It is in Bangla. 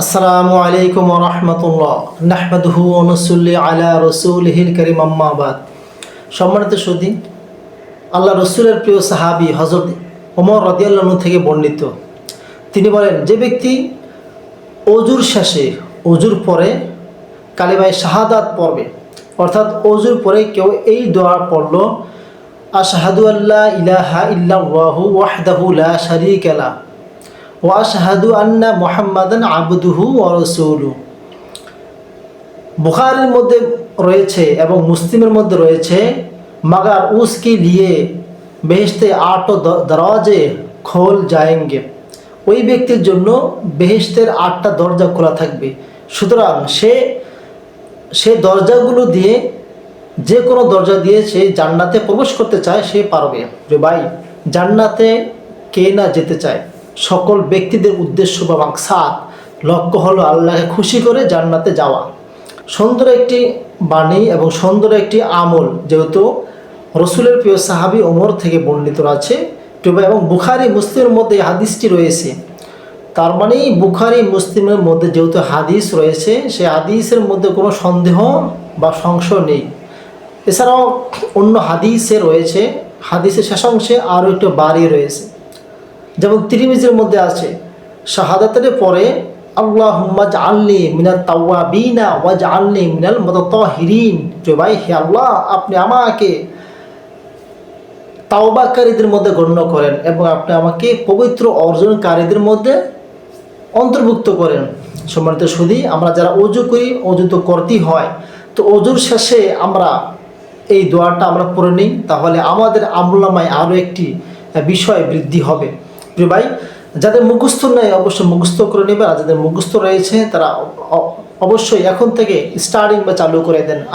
আসসালামু আলাইকুম রহমতুল্লাহ। নাহমাদুহু অনুসুল্লি আলা রসুলহিল করিম আম্মাবাদ সম্মানিত সুদী আল্লাহ রসুলের প্রিয় সাহাবি হজরত ওমর রদিয়াল্লাহু থেকে বর্ণিত। তিনি বলেন, যে ব্যক্তি অজুর শেষে অজুর পরে কালিমায় শাহাদাত পড়বে, অর্থাৎ অজুর পরে কেউ এই দোয়া পড়ল, আশাহাদু আল্লাহ ইলাহা ইল্লাল্লাহু ওয়াহদাহু লা শারীকা লা ওয়াশাহাদু আন্না মোহাম্মদান আবদুহু ওরসুলু বুখারের মধ্যে রয়েছে এবং মুসলিমের মধ্যে রয়েছে, মগার উসকে লিয়ে বেহেশতে আট দরওয়াজে খোল যায়েঙ্গে। ওই ব্যক্তির জন্য বেহেশতের আটটা দরজা খোলা থাকবে। সুতরাং সে সে দরজাগুলো দিয়ে যে কোনো দরজা দিয়ে সে জান্নাতে প্রবেশ করতে চায়, সে পারবে। যে ভাই, জান্নাতে কে না যেতে চায়? সকল ব্যক্তিদের উদ্দেশ্য বা মাকসাদ লক্ষ্য হলো আল্লাহকে খুশি করে জান্নাতে যাওয়া। সুন্দর একটি বাণী এবং সুন্দর একটি আমল যেহেতু রসুলের প্রিয় সাহাবি ওমর থেকে বর্ণিত আছে এবং বুখারি মুসলিমের মধ্যে হাদিসটি রয়েছে। তার মানে বুখারি মুসলিমের মধ্যে যেহেতু হাদিস রয়েছে, সেই হাদিসের মধ্যে কোনো সন্দেহ বা সংশয় নেই। এছাড়াও অন্য হাদিসে রয়েছে, হাদিসের শেষাংশে আরও একটু বাড়ি রয়েছে। যেমন তিরিমিজের মধ্যে আছে, শাহাদাতের পরে আল্লাহ আল্লি মিনাল তাওয়াবিনা ওয়াজ আল্লি মিনাল মত হিরিন যে ভাই, হে আল্লাহ, আপনি আমাকে তাওবাকারীদের মধ্যে গণ্য করেন এবং আপনি আমাকে পবিত্র অর্জনকারীদের মধ্যে অন্তর্ভুক্ত করেন। সম্মানিত সুদী আমরা যারা অজু করি, অজু তো করতেই হয়। তো অজুর শেষে আমরা এই দোয়াটা আমরা পড়ে নিই, তাহলে আমাদের আমলামায় আরও একটি বিষয় বৃদ্ধি হবে। প্রিয় ভাই, যাদের মুখস্থ নেই অবশ্যই মুখস্থ করে নেবে, আর যাদের মুখস্থ রয়েছে তারা অবশ্যই এখন থেকে স্টার্টিং বা চালু করে দেন।